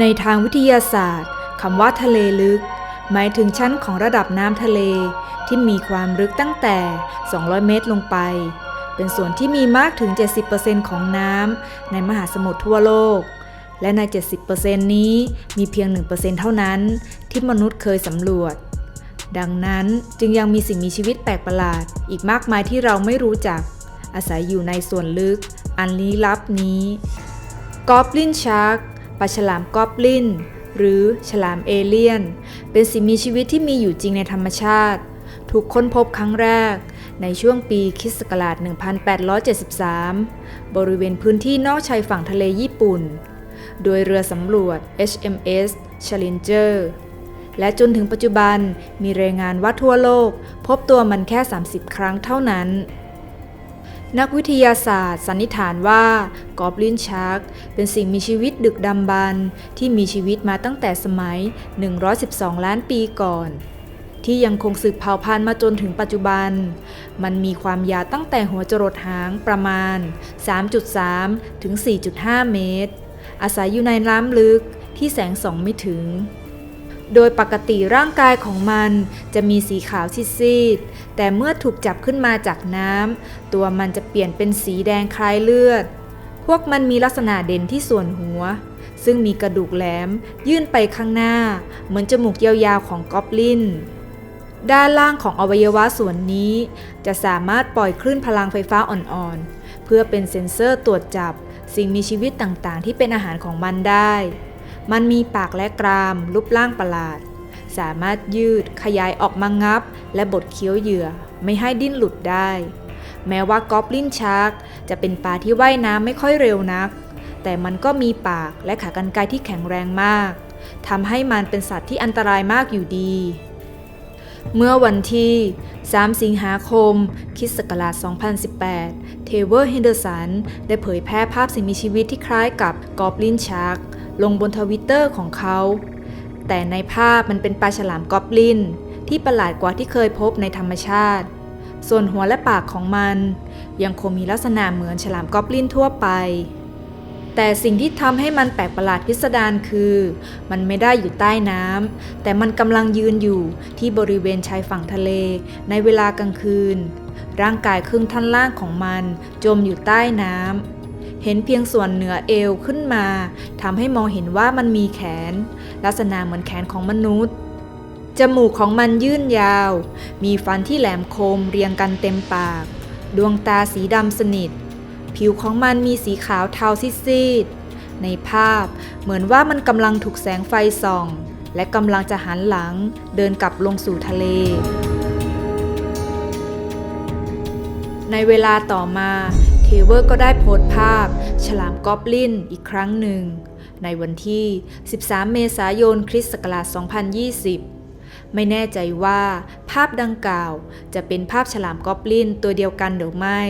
ในทางวิทยาศาสตร์คำว่าทะเลลึก หมายถึงชั้นของระดับน้ำทะเลที่มีความลึกตั้งแต่ 200 เมตรลงไป เป็นส่วนที่มีมากถึง 70%ของน้ำในมหาสมุทรทั่วโลก และใน 70%นี้มีเพียง 1%เท่านั้น ที่มนุษย์เคยสำรวจ ดังนั้นจึงยังมีสิ่งมีชีวิตแปลกประหลาด อีกมากมายที่เราไม่รู้จัก อาศัยอยู่ในส่วนลึก อันลี้ลับนี้กอบลินชาร์ก ปลาฉลามกอบลินหรือฉลามเอเลี่ยน เป็นสิ่งมีชีวิตที่มีอยู่จริงในธรรมชาติ ถูกค้นพบครั้งแรก ในช่วงปีคิสต์ศักราช1873 บริเวณพื้นที่นอกชายฝั่งทะเลญี่ปุ่น โดยเรือสำรวจ HMS Challenger และจนถึงปัจจุบันมีรายงานว่าทั่วโลก พบตัวมันแค่ 30 ครั้งเท่านั้น นักวิทยาศาสตร์สันนิษฐานว่ากอบลินชาร์กเป็นสิ่งมีชีวิตดึกดำบรรที่มีชีวิตมาตั้งแต่สมัย 112 ล้านปีก่อน ที่ยังคงสืบเผ่าพันธุ์มาจนถึงปัจจุบัน มันมีความยาวตั้งแต่หัวจรดหางประมาณ 3.3 ถึง 4.5 เมตร อาศัยอยู่ในน้ำลึกที่แสงส่องไม่ถึง โดยปกติร่างกายของมันจะมีสีขาวซีดๆแต่เมื่อถูกจับขึ้นมาจากน้ำตัวมันจะเปลี่ยนเป็นสีแดงคล้ายเลือด พวกมันมีลักษณะเด่นที่ส่วนหัว ซึ่งมีกระดูกแหลม ยื่นไปข้างหน้า เหมือนจมูกยาวๆของกอบลินด้านล่างของอวัยวะส่วนนี้ จะสามารถปล่อยคลื่นพลังไฟฟ้าอ่อนๆ เพื่อเป็นเซ็นเซอร์ตรวจจับสิ่งมีชีวิตต่างๆ ที่เป็นอาหารของมันได้ มันมีปากและกราม รูปร่างประหลาด สามารถยืดขยายออกมางับ และบดเคี้ยวเหยื่อ ไม่ให้ดิ้นหลุดได้ แม้ว่ากอบลินชาร์กจะเป็นปลาที่ว่ายน้ำไม่ค่อยเร็วนัก แต่มันก็มีปากและขากรรไกรที่แข็งแรงมากทำให้มันเป็นสัตว์ที่อันตรายมากอยู่ดี เมื่อวันที่ 3 สิงหาคมคิศกราช2018 เทเวอร์เฮนเดอร์สัน ได้เผยแพร่ภาพสิ่งมีชีวิตที่คล้ายกับกอบลินชาร์ก ลงบนทวิตเตอร์ของเขา แต่ในภาพมันเป็นปลาฉลามกอบลินที่ประหลาดกว่าที่เคยพบในธรรมชาติ ส่วนหัวและปากของมัน ยังคงมีลักษณะเหมือนฉลามกอบลินทั่วไป แต่สิ่งที่ทำให้มันแปลกประหลาดพิสดารคือ มันไม่ได้อยู่ใต้น้ำแต่มันกำลังยืนอยู่ที่บริเวณชายฝั่งทะเล ในเวลากลางคืน ร่างกายครึ่งท่อนล่างของมันจมอยู่ใต้น้ำ เห็นเพียงส่วนเหนือเอวขึ้นมาทำให้มองเห็นว่ามันมีแขน ลักษณะเหมือนแขนของมนุษย์ จมูกของมันยื่นยาว มีฟันที่แหลมคมเรียงกันเต็มปาก ดวงตาสีดำสนิท ผิวของมันมีสีขาวเทาซีดๆในภาพเหมือนว่ามันกำลังถูกแสงไฟส่อง และกำลังจะหันหลังเดินกลับลงสู่ทะเลในเวลาต่อมา เทเวอร์ก็ได้โพสต์ภาพ ฉลามกอบลินอีกครั้งหนึ่ง ในวันที่ 13 เมษายน คริสต์ศักราช 2020 ไม่แน่ใจว่าภาพดังกล่าวจะเป็นภาพฉลามกอบลินตัวเดียวกันหรือไม่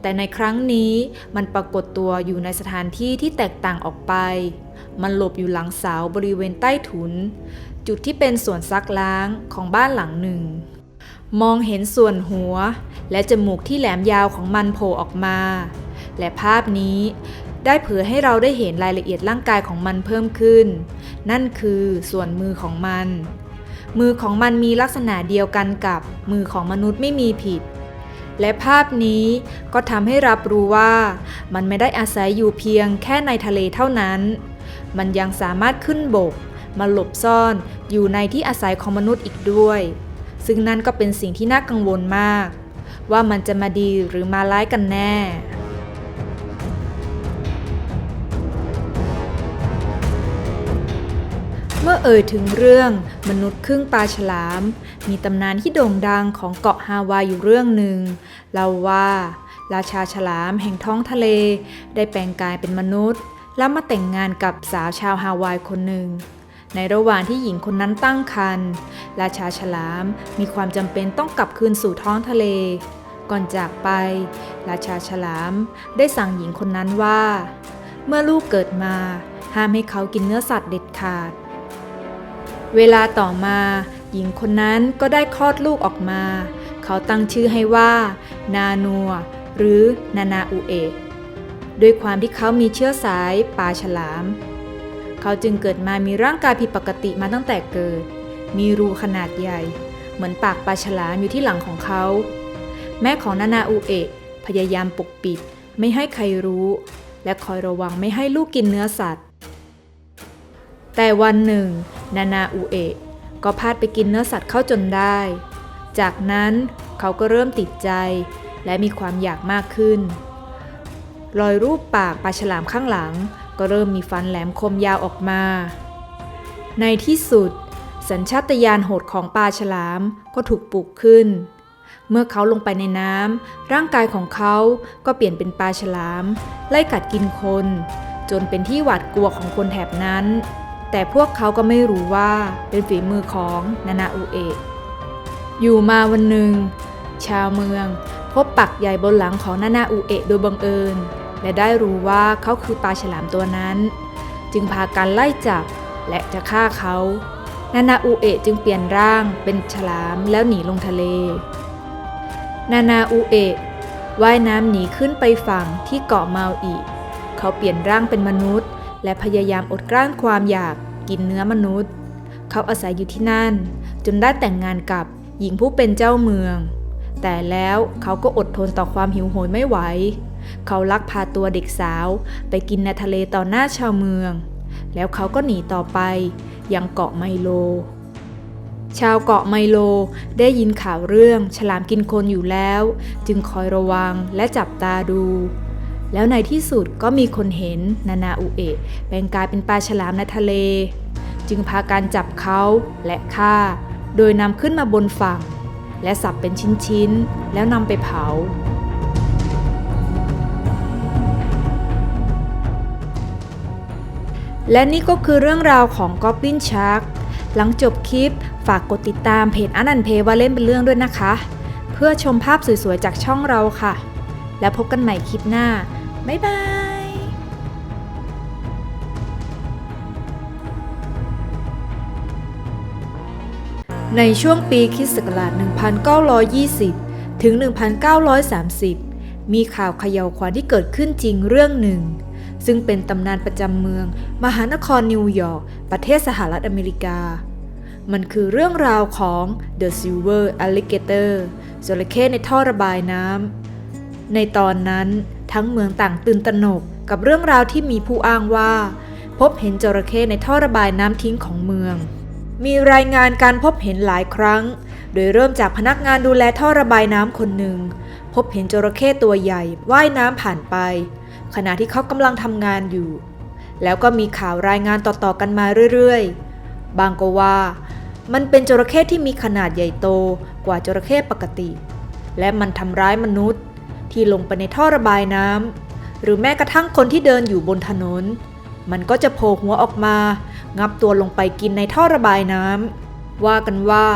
แต่ในครั้งนี้มันปรากฏตัวอยู่ในสถานที่ที่แตกต่างออกไป มันหลบอยู่หลังเสาบริเวณใต้ถุน จุดที่เป็นส่วนซักล้างของบ้านหลังหนึ่ง มองเห็นส่วนหัว และจมูกที่แหลมยาวของมันโผล่ออกมา และภาพนี้ได้เผยให้เราได้เห็นรายละเอียดร่างกายของมันเพิ่มขึ้น นั่นคือส่วนมือของมัน มือของมันมีลักษณะเดียวกันกับมือของมนุษย์ไม่มีผิด และภาพนี้ก็ทำให้รับรู้ว่ามันไม่ได้อาศัยอยู่เพียงแค่ในทะเลเท่านั้น มันยังสามารถขึ้นบก มาหลบซ่อนอยู่ในที่อาศัยของมนุษย์อีกด้วย ซึ่งนั่นก็เป็นสิ่งที่น่ากังวลมาก ว่ามันจะมาดีหรือมาร้ายกันแน่ เมื่อเอ่ยถึงเรื่องมนุษย์ครึ่งปลาฉลาม มีตำนานที่โด่งดังของเกาะฮาวายอยู่เรื่องหนึ่งเล่าว่า ราชาฉลามแห่งท้องทะเล ได้แปลงกายเป็นมนุษย์ แล้วมาแต่งงานกับสาวชาวฮาวายคนหนึ่ง ในระหว่างที่หญิงคนนั้นตั้งครรภ์ราชาฉลามมีความจำเป็นต้องกลับคืนสู่ท้องทะเล ก่อนจากไป ราชาฉลามได้สั่งหญิงคนนั้นว่า เมื่อลูกเกิดมาห้ามให้เขากินเนื้อสัตว์เด็ดขาด เวลาต่อมา หญิงคนนั้นก็ได้คลอดลูกออกมา เขาตั้งชื่อให้ว่า นานัว หรือนานาอุเอะด้วยความที่เขามีเชื้อสายปลาฉลาม เขาจึงเกิดมามีร่างกายผิดปกติมาตั้งแต่เกิด มีรูขนาดใหญ่ เหมือนปากปลาฉลามอยู่ที่หลังของเขา แม่ของนานาอุเอะพยายามปกปิดไม่ให้ใครรู้ และคอยระวังไม่ให้ลูกกินเนื้อสัตว์ แต่วันหนึ่ง นานาอุเอะก็พลาดไปกินเนื้อสัตว์เข้าจนได้ จากนั้นเขาก็เริ่มติดใจ และมีความอยากมากขึ้น รอยรูปปากปลาฉลามข้างหลัง ก็เริ่มมีฟันแหลมคมยาวออกมา ในที่สุด สัญชาตญาณโหดของปลาฉลามก็ถูกปลุกขึ้น เมื่อเขาลงไปในน้ำร่างกายของเขาก็เปลี่ยนเป็นปลาฉลาม ไล่กัดกินคน จนเป็นที่หวาดกลัวของคนแถบนั้น แต่พวกเขาก็ไม่รู้ว่าเป็นฝีมือของนานาอุเอะอยู่มาวันหนึ่ง ชาวเมือง พบปักใหญ่บนหลังของนานาอุเอะโดยบังเอิญ และได้รู้ว่าเขาคือปลาฉลามตัวนั้น จึงพากันไล่จับและจะฆ่าเขา นานาอุเอะจึงเปลี่ยนร่างเป็นฉลามแล้วหนีลงทะเล นานาอุเอะว่ายน้ำหนีขึ้นไปฝั่งที่เกาะเมาอีเขาเปลี่ยนร่างเป็นมนุษย์ และพยายามอดกลั้นความอยากกินเนื้อมนุษย์ เขาอาศัยอยู่ที่นั่น จนได้แต่งงานกับหญิงผู้เป็นเจ้าเมือง แต่แล้วเขาก็อดทนต่อความหิวโหยไม่ไหว เขาลักพาตัวเด็กสาว ไปกินในทะเลต่อหน้าชาวเมือง แล้วเขาก็หนีต่อไป ยังเกาะไมโล ชาวเกาะไมโลได้ยินข่าวเรื่องฉลามกินคนอยู่แล้ว จึงคอยระวังและจับตาดู แล้วในที่สุดก็มีคนเห็นนานาอุเอะแปลงกายเป็นปลาฉลามในทะเล จึงพาการจับเขาและฆ่า โดยนำขึ้นมาบนฝั่ง และสับเป็นชิ้นๆแล้วนำไปเผา และนี่ก็คือเรื่องราวของ Goblin Shark หลังจบคลิป ฝากกดติดตามเพจอันนันเพว่าเล่นเป็นเรื่องด้วยนะคะ เพื่อชมภาพสวยๆจากช่องเราค่ะ แล้วพบกันใหม่คลิปหน้า บ๊ายบายในช่วงปีคริสต์ศักราช1920 ถึง 1930 มีข่าวเขย่าวขวัญที่เกิดขึ้นจริงเรื่องหนึ่ง ซึ่งเป็นตำนานประจำเมือง มหานครนิวยอร์กประเทศสหรัฐอเมริกา มันคือเรื่องราวของ The Silver Alligator จระเข้ในท่อระบายน้ำในตอนนั้นทั้งเมืองต่างตื่นตระหนกกับเรื่องราวที่มีผู้อ้างว่า พบเห็นจระเข้ในท่อระบายน้ำทิ้งของเมือง มีรายงานการพบเห็นหลายครั้ง โดยเริ่มจากพนักงานดูแลท่อระบายน้ำคนหนึ่ง พบเห็นจระเข้ตัวใหญ่ว่ายน้ำผ่านไป ขณะที่เขากำลังทำงานอยู่ แล้วก็มีข่าวรายงานต่อๆกันมาเรื่อยๆ บางก็ว่า มันเป็นจระเข้ที่มีขนาดใหญ่โตกว่าจระเข้ปกติ และมันทำร้ายมนุษย์ ที่ลงไปในท่อระบายน้ำหรือแม้กระทั่งคนที่เดินอยู่บนถนน มันก็จะโผล่หัวออกมา งับตัวลงไปกินในท่อระบายน้ำว่ากันว่า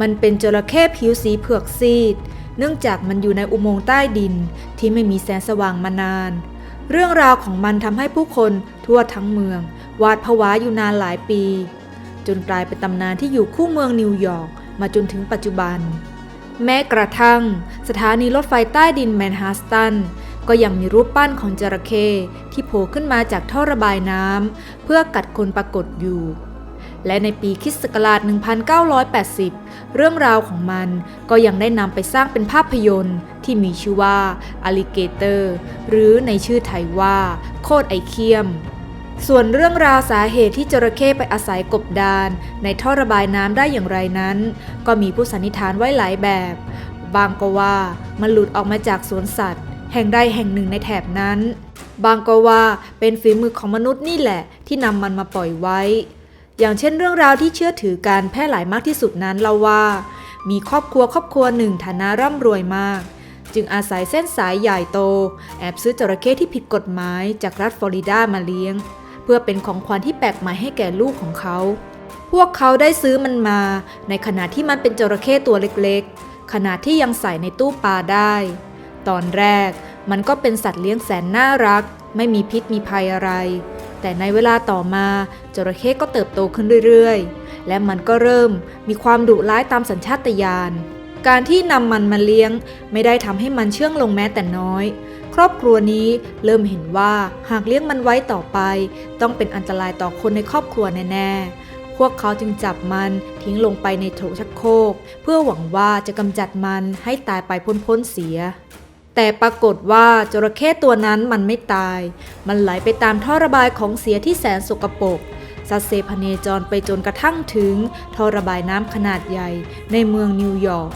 มันเป็นจระเข้ผิวสีเผือกซีดเนื่องจากมันอยู่ในอุโมงค์ใต้ดินที่ไม่มีแสงสว่างมานาน เรื่องราวของมันทำให้ผู้คนทั่วทั้งเมือง วาดผวาอยู่นานหลายปี จนกลายเป็นตำนานที่อยู่คู่เมืองนิวยอร์กมาจนถึงปัจจุบัน แม้กระทั่ง สถานีรถไฟใต้ดินแมนฮัสตันก็ยังมีรูปปั้นของจระเข้ที่โผล่ขึ้นมาจากท่อระบายน้ำเพื่อกัดคนปรากฏอยู่ และในปีคิสตศักราช1980 เรื่องราวของมันก็ยังได้นำไปสร้างเป็นภาพยนตร์ที่มีชื่อว่า Alligator หรือในชื่อไทยว่า โคดไอเคียม ส่วนเรื่องราวสาเหตุที่จระเข้ไปอาศัยกบดาน ในท่อระบายน้ำได้อย่างไรนั้น ก็มีผู้สันนิษฐานไว้หลายแบบ บางก็ว่ามันหลุดออกมาจากสวนสัตว์ แห่งใดแห่งหนึ่งในแถบนั้น บางก็ว่าเป็นฝีมือของมนุษย์นี่แหละที่นำมันมาปล่อยไว้ อย่างเช่นเรื่องราวที่เชื่อถือการแพร่หลายมากที่สุดนั้นเล่าว่า มีครอบครัวครอบครัวหนึ่งฐานะร่ำรวยมาก จึงอาศัยเส้นสายใหญ่โต แอบซื้อจระเข้ที่ผิดกฎหมายจากรัฐฟลอริดามาเลี้ยง เพื่อเป็นของขวัญที่แปลกใหม่ให้แก่ลูกของเขา พวกเขาได้ซื้อมันมา ในขณะที่มันเป็นจระเข้ตัวเล็กๆขณะที่ยังใส่ในตู้ปลาได้ ตอนแรกมันก็เป็นสัตว์เลี้ยงแสนน่ารัก ไม่มีพิษมีภัยอะไร แต่ในเวลาต่อมาจระเข้ก็เติบโตขึ้นเรื่อยๆ และมันก็เริ่มมีความดุร้ายตามสัญชาตญาณ การที่นำมันมาเลี้ยง ไม่ได้ทำให้มันเชื่องลงแม้แต่น้อย ครอบครัวนี้เริ่มเห็นว่าหากเลี้ยงมันไว้ต่อไป ต้องเป็นอันตรายต่อคนในครอบครัวแน่ๆ พวกเขาจึงจับมันทิ้งลงไปในโถชักโครกเพื่อหวังว่าจะกำจัดมันให้ตายไปพ้นๆเสีย แต่ปรากฏว่าจระเข้ตัวนั้นมันไม่ตาย มันไหลไปตามท่อระบายของเสียที่แสนสกปรกซัดเซพเนจรไปจนกระทั่งถึงท่อระบายน้ำขนาดใหญ่ ในเมืองนิวยอร์ก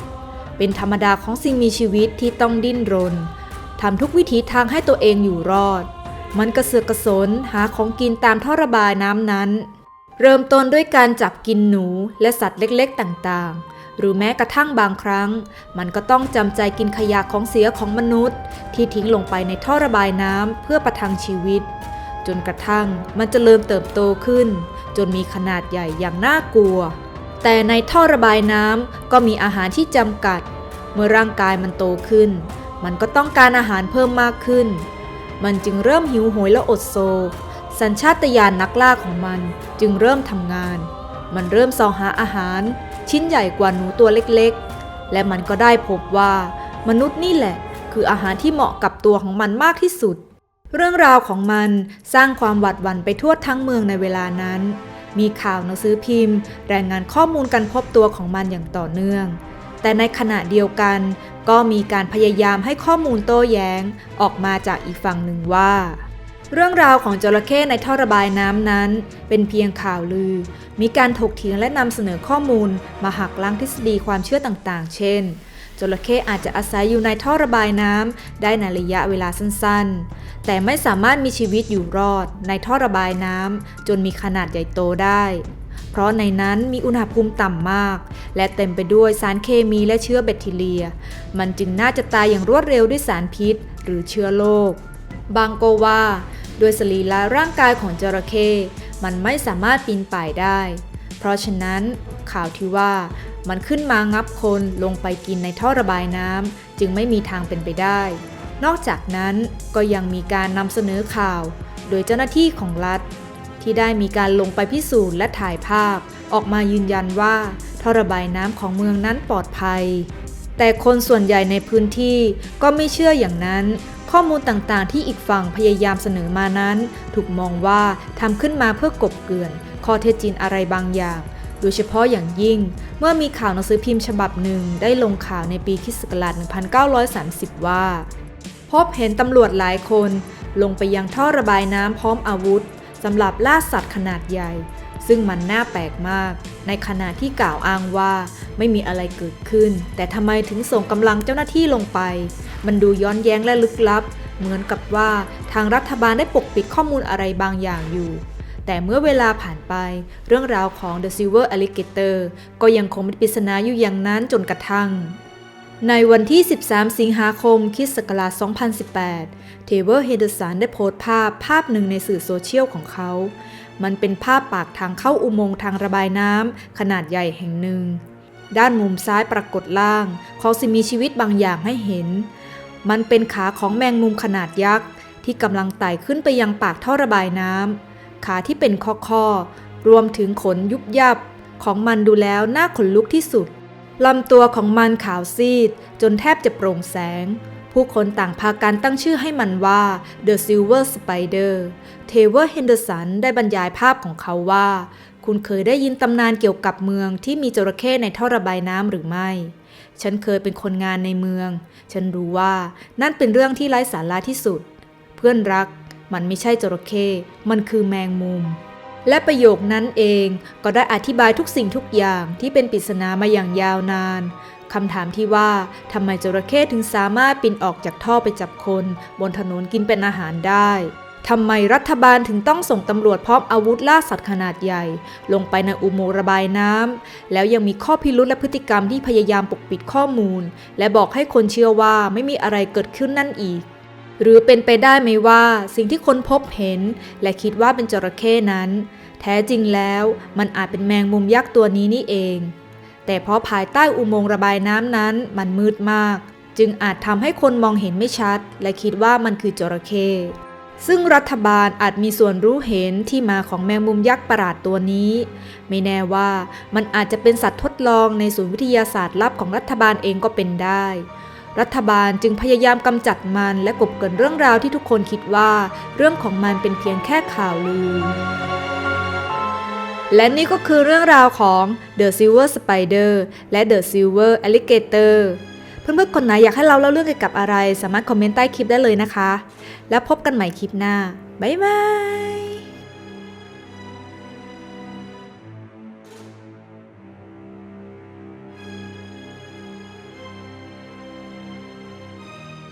เป็นธรรมดาของสิ่งมีชีวิตที่ต้องดิ้นรนทำทุกวิถีทางให้ตัวเองอยู่รอด มันกระเสือกกระสนหาของกินตามท่อระบายน้ำนั้น เริ่มต้นด้วยการจับกินหนูและสัตว์เล็กๆต่างๆ หรือแม้กระทั่งบางครั้ง มันก็ต้องจำใจกินขยะของเสียของมนุษย์ ที่ทิ้งลงไปในท่อระบายน้ำเพื่อประทังชีวิต จนกระทั่งมันจเจริญเติบโตขึ้น จนมีขนาดใหญ่อย่างน่ากลัว แต่ในท่อระบายน้ำก็มีอาหารที่จำกัด เมื่อร่างกายมันโตขึ้น มันก็ต้องการอาหารเพิ่มมากขึ้น มันจึงเริ่มหิวโหยและอดโซ สัญชาตญาณนนักล่าของมันจึงเริ่มทำงาน มันเริ่มส่องหาอาหาร ชิ้นใหญ่กว่าหนูตัวเล็กๆ และมันก็ได้พบว่า มนุษย์นี่แหละ คืออาหารที่เหมาะกับตัวของมันมากที่สุด เรื่องราวของมันสร้างความหวาดหวั่นไปทั่วทั้งเมืองในเวลานั้น มีข่าวหนังสือพิมพ์ รายงานข้อมูลการพบตัวของมันอย่างต่อเนื่อง แต่ในขณะเดียวกัน ก็มีการพยายามให้ข้อมูลโต้แย้ง ออกมาจากอีกฝั่งหนึ่งว่า เรื่องราวของจระเข้ในท่อระบายน้ำนั้น เป็นเพียงข่าวลือ มีการถกเถียงและนำเสนอข้อมูล มาหักล้างทฤษฎีความเชื่อต่างๆ เช่น จระเข้อาจจะอาศัยอยู่ในท่อระบายน้ำได้ในระยะเวลาสั้นๆ แต่ไม่สามารถมีชีวิตอยู่รอด ในท่อระบายน้ำจนมีขนาดใหญ่โตได้ เพราะในนั้นมีอุณหภูมิต่ำมาก และเต็มไปด้วยสารเคมีและเชื้อแบคทีเรีย มันจึงน่าจะตายอย่างรวดเร็วด้วยสารพิษ หรือเชื้อโรคบางก็ว่า โดยสรีระร่างกายของจระเข้มันไม่สามารถปีนป่ายได้ เพราะฉะนั้นข่าวที่ว่ามันขึ้นมางับคนลงไปกินในท่อระบายน้ำจึงไม่มีทางเป็นไปได้ นอกจากนั้นก็ยังมีการนำเสนอข่าว โดยเจ้าหน้าที่ของรัฐ ที่ได้มีการลงไปพิสูจน์และถ่ายภาพ ออกมายืนยันว่าท่อระบายน้ำของเมืองนั้นปลอดภัย แต่คนส่วนใหญ่ในพื้นที่ก็ไม่เชื่ออย่างนั้น ข้อมูลต่างๆ ที่อีกฝั่งพยายามเสนอมานั้น ถูกมองว่าทำขึ้นมาเพื่อกบเกลื่อน ข้อเท็จจริงอะไรบางอย่าง โดยเฉพาะอย่างยิ่ง เมื่อมีข่าวหนังสือพิมพ์ฉบับหนึ่งได้ลงข่าวในปีคศ1930 ว่า พบเห็นตำรวจหลายคน ลงไปยังท่อระบายน้ำพร้อมอาวุธสำหรับล่าสัตว์ขนาดใหญ่ ซึ่งมันน่าแปลกมาก ในขณะที่กล่าวอ้างว่าไม่มีอะไรเกิดขึ้น แต่ทำไมถึงส่งกำลังเจ้าหน้าที่ลงไป มันดูย้อนแย้งและลึกลับ เหมือนกับว่าทางรัฐบาลได้ปกปิดข้อมูลอะไรบางอย่างอยู่ แต่เมื่อเวลาผ่านไป เรื่องราวของ The Silver Alligator ก็ยังคงเป็นปริศนาอยู่อย่างนั้นจนกระทั่งในวันที่ 13 สิงหาคมคิศักราช2018 เทเวอร์เฮเดอร์สันได้โพสต์ภาพภาพหนึ่งในสื่อโซเชียลของเขา มันเป็นภาพปากทางเข้าอุโมงค์ทางระบายน้ำขนาดใหญ่แห่งหนึ่ง ด้านมุมซ้ายปรากฏล่างของสิ่งมีชีวิตบางอย่างให้เห็น มันเป็นขาของแมงมุมขนาดยักษ์ ที่กำลังไต่ขึ้นไปยังปากท่อระบายน้ำขาที่เป็นข้อๆรวมถึงขนยุบยับของมันดูแล้วน่าขนลุกที่สุดลำตัวของมันขาวซีด จนแทบจะโปร่งแสง ผู้คนต่างพากันตั้งชื่อให้มันว่า The Silver Spider เทเวอร์เฮนเดอร์สันได้บรรยายภาพของเขาว่า คุณเคยได้ยินตำนานเกี่ยวกับเมืองที่มีจระเข้ในท่อระบายน้ำหรือไม่ ฉันเคยเป็นคนงานในเมือง ฉันรู้ว่านั่นเป็นเรื่องที่ไร้สาระที่สุด เพื่อนรัก มันไม่ใช่จระเข้มันคือแมงมุม และประโยคนั้นเองก็ได้อธิบายทุกสิ่งทุกอย่างที่เป็นปริศนามาอย่างยาวนานคำถามที่ว่าทำไมจระเข้ถึงสามารถปีนออกจากท่อไปจับคน บนถนนกินเป็นอาหารได้ ทำไมรัฐบาลถึงต้องส่งตำรวจพร้อมอาวุธล่าสัตว์ขนาดใหญ่ ลงไปในอุโมงค์ระบายน้ำแล้วยังมีข้อพิรุธและพฤติกรรมที่พยายามปกปิดข้อมูล และบอกให้คนเชื่อว่าไม่มีอะไรเกิดขึ้นนั่นอีก หรือเป็นไปได้ไหมว่าสิ่งที่คนพบเห็น และคิดว่าเป็นจระเข้นั้น แท้จริงแล้วมันอาจเป็นแมงมุมยักษ์ตัวนี้นี่เอง แต่เพราะภายใต้อุโมงค์ระบายน้ำนั้นมันมืดมาก จึงอาจทำให้คนมองเห็นไม่ชัด และคิดว่ามันคือจระเข้ ซึ่งรัฐบาลอาจมีส่วนรู้เห็นที่มาของแมงมุมยักษ์ประหลาดตัวนี้ ไม่แน่ว่ามันอาจจะเป็นสัตว์ทดลองในศูนย์วิทยาศาสตร์ลับของรัฐบาลเองก็เป็นได้ รัฐบาลจึงพยายามกำจัดมันและกลบเกลื่อนเรื่องราวที่ทุกคนคิดว่า เรื่องของมันเป็นเพียงแค่ข่าวลือ และนี่ก็คือเรื่องราวของ The Silver Spider และ The Silver Alligator เพื่อนๆคนไหนอยากให้เราเล่าเรื่องเกี่ยวกับอะไร สามารถคอมเมนต์ใต้คลิปได้เลยนะคะ แล้วพบกันใหม่คลิปหน้า บ๊ายบาย